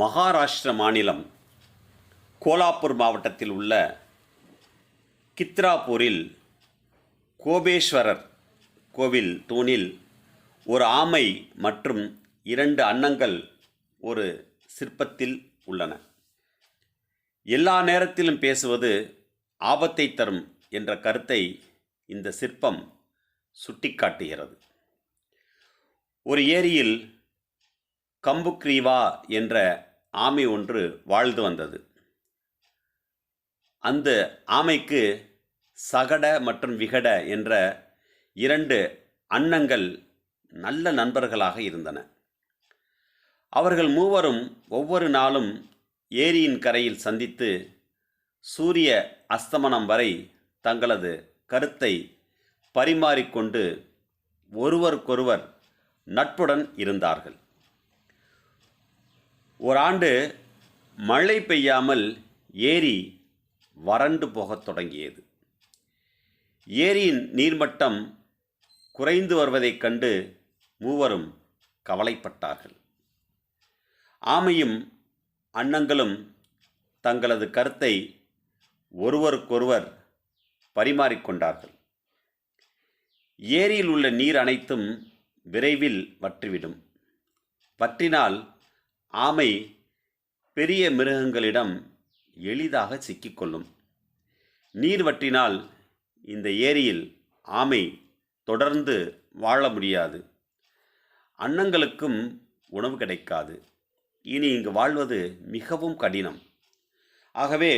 மகாராஷ்டிர மாநிலம் கோலாப்பூர் மாவட்டத்தில் உள்ள கித்ராபூரில் கோபேஸ்வரர் கோவில் தூணில் ஒரு ஆமை மற்றும் இரண்டு அன்னங்கள் ஒரு சிற்பத்தில் உள்ளன. எல்லா நேரத்திலும் பேசுவது ஆபத்தை தரும் என்ற கருத்தை இந்த சிற்பம் சுட்டிக்காட்டுகிறது. ஒரு ஏரியில் கம்புக்ரீவா என்ற ஆமை ஒன்று வாழ்ந்து வந்தது. அந்த ஆமைக்கு சகட மற்றும் விகட என்ற இரண்டு அன்னங்கள் நல்ல நண்பர்களாக இருந்தன. அவர்கள் மூவரும் ஒவ்வொரு நாளும் ஏரியின் கரையில் சந்தித்து சூரிய அஸ்தமனம் வரை தங்களது கருத்தை பரிமாறிக்கொண்டு ஒருவருக்கொருவர் நட்புடன் இருந்தார்கள். ஒரு ஆண்டு மழை பெய்யாமல் ஏரி வறண்டு போகத் தொடங்கியது. ஏரியின் நீர்மட்டம் குறைந்து வருவதைக் கண்டு மூவரும் கவலைப்பட்டார்கள். ஆமையும் அன்னங்களும் தங்களது கருத்தை ஒருவருக்கொருவர் பரிமாறிக்கொண்டார்கள் ஏரியில் உள்ள நீர் அனைத்தும் விரைவில் வற்றிவிடும். வற்றினால் ஆமை பெரிய மிருகங்களிடம் எளிதாக சிக்கிக்கொள்ளும். நீர் வட்டினால் இந்த ஏரியில் ஆமை தொடர்ந்து வாழ முடியாது. அன்னங்களுக்கும் உணவு கிடைக்காது. இனி இங்கு வாழ்வது மிகவும் கடினம். ஆகவே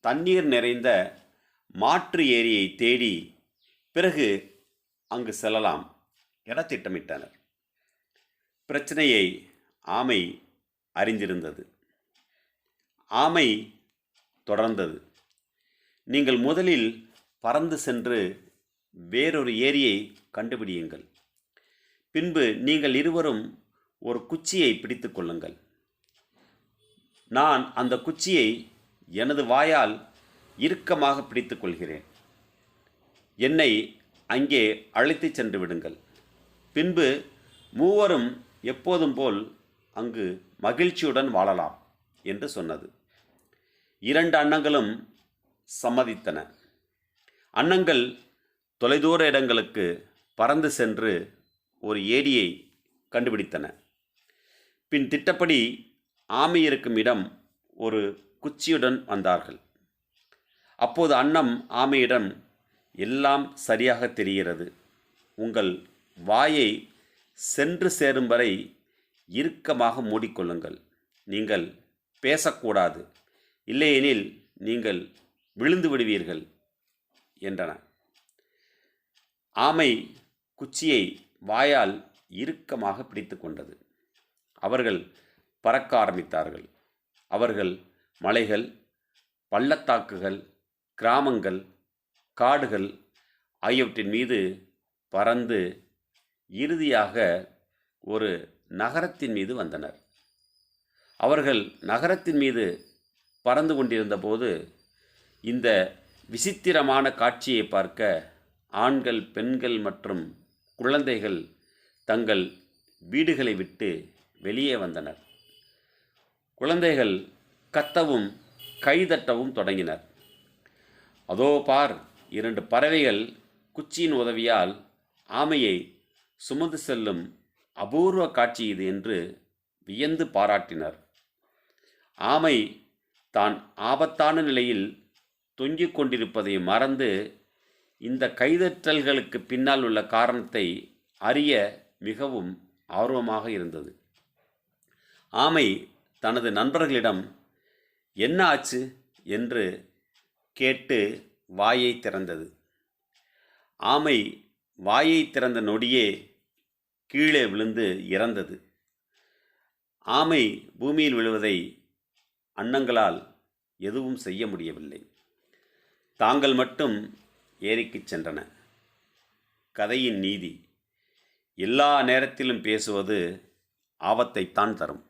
தண்ணீர் நிறைந்த மாற்று ஏரியை தேடி பிறகு அங்கு செல்லலாம் என திட்டமிட்டனர். பிரச்சனையை ஆமை அறிந்திருந்தது. ஆமை தொடர்ந்தது. நீங்கள் முதலில் பறந்து சென்று வேறொரு ஏரியை கண்டுபிடியுங்கள். பின்பு நீங்கள் இருவரும் ஒரு குச்சியை பிடித்து கொள்ளுங்கள். நான் அந்த குச்சியை எனது வாயால் இறுக்கமாக பிடித்து கொள்கிறேன். என்னை அங்கே அழைத்துச் சென்று விடுங்கள். பின்பு மூவரும் எப்போதும் போல் அங்கு மகிழ்ச்சியுடன் வாழலாம் என்று சொன்னது. இரண்டு அன்னங்களும் சம்மதித்தன. அன்னங்கள் தொலைதூர இடங்களுக்கு பறந்து சென்று ஒரு ஏரியை கண்டுபிடித்தன. பின் திட்டப்படி ஆமை இருக்கும் இடம் ஒரு குச்சியுடன் வந்தார்கள். அப்போது அன்னம் ஆமையிடம் எல்லாம் சரியாக தெரிகிறது. உங்கள் வாயை சென்று சேரும் வரை இறுக்கமாக மூடிக்கொள்ளுங்கள். நீங்கள் பேசக்கூடாது. இல்லையெனில் நீங்கள் விழுந்து விடுவீர்கள் என்றன. ஆமை குச்சியை வாயால் இறுக்கமாக பிடித்து கொண்டது. அவர்கள் பறக்க ஆரம்பித்தார்கள். அவர்கள் மலைகள் பள்ளத்தாக்குகள் கிராமங்கள் காடுகள் ஆகியவற்றின் மீது பறந்து இறுதியாக ஒரு நகரத்தின் மீது வந்தனர். அவர்கள் நகரத்தின் மீது பறந்து கொண்டிருந்த போது இந்த விசித்திரமான காட்சியை பார்க்க ஆண்கள் பெண்கள் மற்றும் குழந்தைகள் தங்கள் வீடுகளை விட்டு வெளியே வந்தனர். குழந்தைகள் கத்தவும் கைதட்டவும் தொடங்கினர். அதோ பார் இரண்டு பறவைகள் குச்சியின் உதவியால் ஆமையை சுமந்து செல்லும் அபூர்வ காட்சி இது என்று வியந்து பாராட்டினர். ஆமை தான் ஆபத்தான நிலையில் தொங்கிக் கொண்டிருப்பதை மறந்து இந்த கைதற்றல்களுக்கு பின்னால் உள்ள காரணத்தை அறிய மிகவும் ஆர்வமாக இருந்தது. ஆமை தனது நண்பர்களிடம் என்ன ஆச்சு? என்று கேட்டு வாயை திறந்தது. ஆமை வாயை திறந்த நொடியே கீழே விழுந்து இறந்தது. ஆமை பூமியில் விழுவதை அன்னங்களால் எதுவும் செய்ய முடியவில்லை. தாங்கள் மட்டும் ஏரிக்குச் சென்றன. கதையின் நீதி. எல்லா நேரத்திலும் பேசுவது ஆபத்தைத்தான் தரும்.